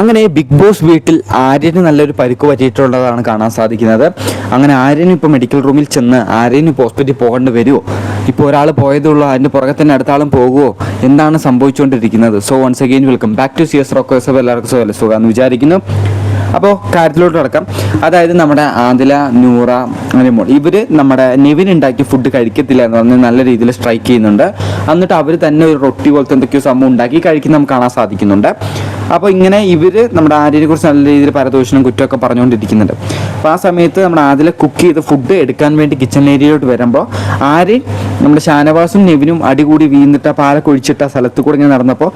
അങ്ങനെ big boss വീട്ടിൽ ആര്യന് നല്ലൊരു പരിക്ക് പറ്റിയിട്ടുള്ളതാണ് കാണാൻ സാധിക്കുന്നത്. അങ്ങനെ ആര്യന് ഇപ്പോൾ മെഡിക്കൽ റൂമിൽ ചെന്ന് ആര്യന് ഹോസ്പിറ്റലിൽ പോകേണ്ടി വരുമോ ഇപ്പോൾ ഒരാൾ പോയതുള്ളൂ അതിന്റെ പുറകെ തന്നെ അടുത്താളും പോകുമോ എന്താണ് സംഭവിച്ചുകൊണ്ടിരിക്കുന്നത്? So once again welcome back to C S rockers എല്ലാവർക്കും സുഖം എന്ന് വിചാരിക്കുന്നു. അപ്പോൾ കാര്യത്തിലോട്ട് കിടക്കാം. അതായത് നമ്മുടെ ആദില നൂറ അനുമോൾ ഇവർ നമ്മുടെ നെവിൻ ഉണ്ടാക്കിയ ഫുഡ് കഴിക്കത്തില്ല എന്ന് പറഞ്ഞ് നല്ല രീതിയിൽ സ്ട്രൈക്ക് ചെയ്യുന്നുണ്ട്. എന്നിട്ട് അവർ തന്നെ ഒരു റൊട്ടി പോലത്തെ എന്തൊക്കെയോ സംഭവം ഉണ്ടാക്കി കഴിക്കുന്ന നമുക്ക് കാണാൻ സാധിക്കുന്നുണ്ട്. അപ്പോൾ ഇങ്ങനെ ഇവർ നമ്മുടെ ആര്യനെ കുറിച്ച് നല്ല രീതിയിൽ പരദൂഷണം കുറ്റമൊക്കെ പറഞ്ഞുകൊണ്ടിരിക്കുന്നുണ്ട്. അപ്പോൾ ആ സമയത്ത് നമ്മുടെ ആദ്യം കുക്ക് ചെയ്ത് ഫുഡ് എടുക്കാൻ വേണ്ടി കിച്ചൺ ഏരിയയിലോട്ട് വരുമ്പോൾ ആര്യൻ നമ്മുടെ ഷാനവാസും നെവിനും അടികൂടി വീന്നിട്ട് ആ പാലൊക്കെ ഒഴിച്ചിട്ട് ആ സ്ഥലത്ത് കൂടെ ഇങ്ങനെ നടന്നപ്പോൾ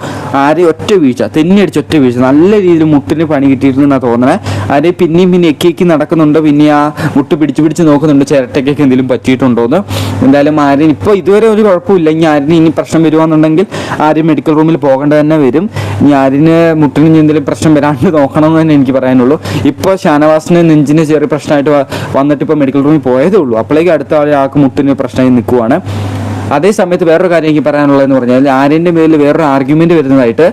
ആര്യ ഒറ്റ വീഴ്ച തെന്നിയടിച്ച് ഒറ്റ വീഴ്ച നല്ല രീതിയിൽ മുട്ടിന് പണി കിട്ടിയിരുന്നെന്നാണ് തോന്നണേ. ആര്യ പിന്നെയും പിന്നെ എക്കിയേക്ക് നടക്കുന്നുണ്ടോ പിന്നെ ആ മുട്ട് പിടിച്ച് പിടിച്ച് നോക്കുന്നുണ്ട് ചിരട്ടയ്ക്കൊക്കെ എന്തെങ്കിലും പറ്റിയിട്ടുണ്ടോ എന്ന് എന്തായാലും ആര്യൻ ഇപ്പോൾ ഇതുവരെ ഒരു കുഴപ്പമില്ല ഇനി ആര്യന് ഇനി പ്രശ്നം വരുവാന്നുണ്ടെങ്കിൽ ആര്യൻ മെഡിക്കൽ റൂമിൽ പോകേണ്ട തന്നെ വരും. ഇനി ആര്യന് മുട്ടിന് നീന്തലും പ്രശ്നം വരാണ്ട് നോക്കണം എന്ന് തന്നെ എനിക്ക് പറയാനുള്ളൂ. ഇപ്പോൾ ഷാനവാസിന് നെഞ്ചിന് ചെറിയ പ്രശ്നമായിട്ട് വന്നിട്ട് ഇപ്പോൾ മെഡിക്കൽ റൂമിൽ പോയതേ ഉള്ളൂ. അപ്പോഴേക്കും അടുത്ത ആൾക്ക് മുട്ടിന് പ്രശ്നമായി നിൽക്കുവാണ്. അതേ സമയത്ത് വേറൊരു കാര്യം എനിക്ക് പറയാനുള്ളതെന്ന് പറഞ്ഞാൽ ആര്യന്റെ മേലിൽ വേറൊരു ആർഗ്യുമെന്റ് വരുന്നതായിട്ട്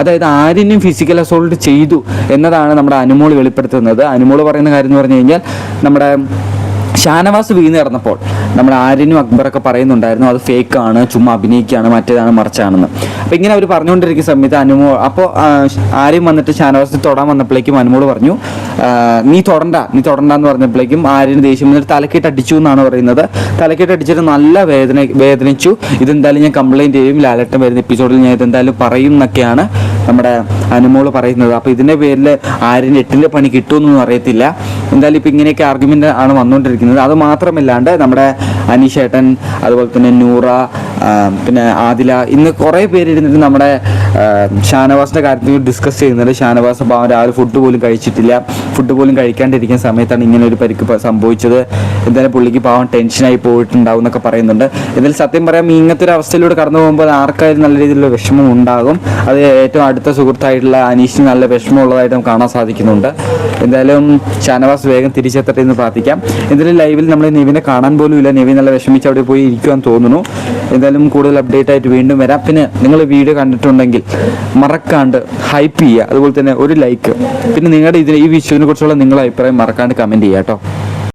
അതായത് ആര്യനും ഫിസിക്കൽ അസോൾട്ട് ചെയ്തു എന്നതാണ് നമ്മുടെ അനുമോൾ വെളിപ്പെടുത്തുന്നത്. അനുമോൾ പറയുന്ന കാര്യം എന്ന് പറഞ്ഞു കഴിഞ്ഞാൽ നമ്മുടെ ഷാനവാസ് വീണ് കിടന്നപ്പോൾ നമ്മൾ ആര്യനും അക്ബറൊക്കെ പറയുന്നുണ്ടായിരുന്നു അത് ഫേക്ക് ആണ് ചുമ്മാ അഭിനയിക്കുകയാണ് മറ്റേതാണ് മറിച്ചാണെന്ന്. അപ്പോൾ ഇങ്ങനെ അവർ പറഞ്ഞുകൊണ്ടിരിക്കുന്ന സമയത്ത് അനുമോ അപ്പോൾ ആര്യം വന്നിട്ട് ഷാനവാസ് തൊടാൻ വന്നപ്പോഴേക്കും അനുമോട് പറഞ്ഞു നീ തൊടണ്ട നീ തൊടണ്ട എന്ന് പറഞ്ഞപ്പോഴേക്കും ആര്യന് ദേഷ്യം വന്നിട്ട് തലക്കെട്ട് അടിച്ചു എന്നാണ് പറയുന്നത്. തലക്കെട്ട് അടിച്ചിട്ട് നല്ല വേദന വേദനിച്ചു. ഇതെന്തായാലും ഞാൻ കംപ്ലൈന്റ് ചെയ്യും. ലാലട്ടൻ വരുന്ന എപ്പിസോഡിൽ ഞാൻ ഇതെന്തായാലും പറയും എന്നൊക്കെയാണ് നമ്മുടെ അനുമോൾ പറയുന്നത്. അപ്പോൾ ഇതിന്റെ പേരിൽ ആര്യന് എട്ടിന്റെ പണി കിട്ടുമെന്നൊന്നും അറിയത്തില്ല. എന്തായാലും ഇപ്പോൾ ഇങ്ങനെയൊക്കെ ആർഗ്യുമെന്റ് ആണ് വന്നുകൊണ്ടിരിക്കുന്നത്. അത് മാത്രമല്ലാണ്ട് നമ്മുടെ അനീഷേട്ടൻ അതുപോലെ തന്നെ നൂറ പിന്നെ ആദില ഇന്ന് കുറേ പേര് ഇരുന്നിട്ട് നമ്മുടെ ഷാനവാസിന്റെ കാര്യത്തിൽ ഡിസ്കസ് ചെയ്യുന്നുണ്ട്. ഷാനവാസ് ഭാവം രാവിലെ ഫുഡ് പോലും കഴിച്ചിട്ടില്ല. ഫുഡ് പോലും കഴിക്കാണ്ടിരിക്കുന്ന സമയത്താണ് ഇങ്ങനെ ഒരു പരിക്ക് സംഭവിച്ചത്. എന്തായാലും പുള്ളിക്ക് പാവം ടെൻഷനായി പോയിട്ടുണ്ടാവും എന്നൊക്കെ പറയുന്നുണ്ട്. എന്നാലും സത്യം പറയാം ഇങ്ങനത്തെ ഒരു അവസ്ഥയിലൂടെ കടന്നു പോകുമ്പോൾ ആർക്കായാലും നല്ല രീതിയിലുള്ള വിഷമം ഉണ്ടാകും. അത് ഏറ്റവും അടുത്ത സുഹൃത്തായിട്ടുള്ള അനീഷിന് നല്ല വിഷമമുള്ളതായിട്ട് നമുക്ക് കാണാൻ സാധിക്കുന്നുണ്ട്. എന്തായാലും ഷാനവാസ് വേഗം തിരിച്ചെത്തട്ടെ എന്ന് പ്രാർത്ഥിക്കാം. എന്തായാലും ലൈവിൽ നമ്മൾ നിവിനെ കാണാൻ പോലും ഇല്ല നെവി നല്ല വിഷമിച്ച് അവിടെ പോയി ഇരിക്കുവാൻ തോന്നുന്നു. എന്തായാലും കൂടുതൽ അപ്ഡേറ്റ് ആയിട്ട് വീണ്ടും വരാം. പിന്നെ നിങ്ങൾ വീഡിയോ കണ്ടിട്ടുണ്ടെങ്കിൽ മറക്കാണ്ട് ഹൈപ്പ് ചെയ്യുക. അതുപോലെ തന്നെ ഒരു ലൈക്ക് പിന്നെ നിങ്ങളുടെ ഇതിന് ഈ വിഷുവിനെ കുറിച്ചുള്ള നിങ്ങളുടെ അഭിപ്രായം മറക്കാണ്ട് കമന്റ് ചെയ്യാം കേട്ടോ.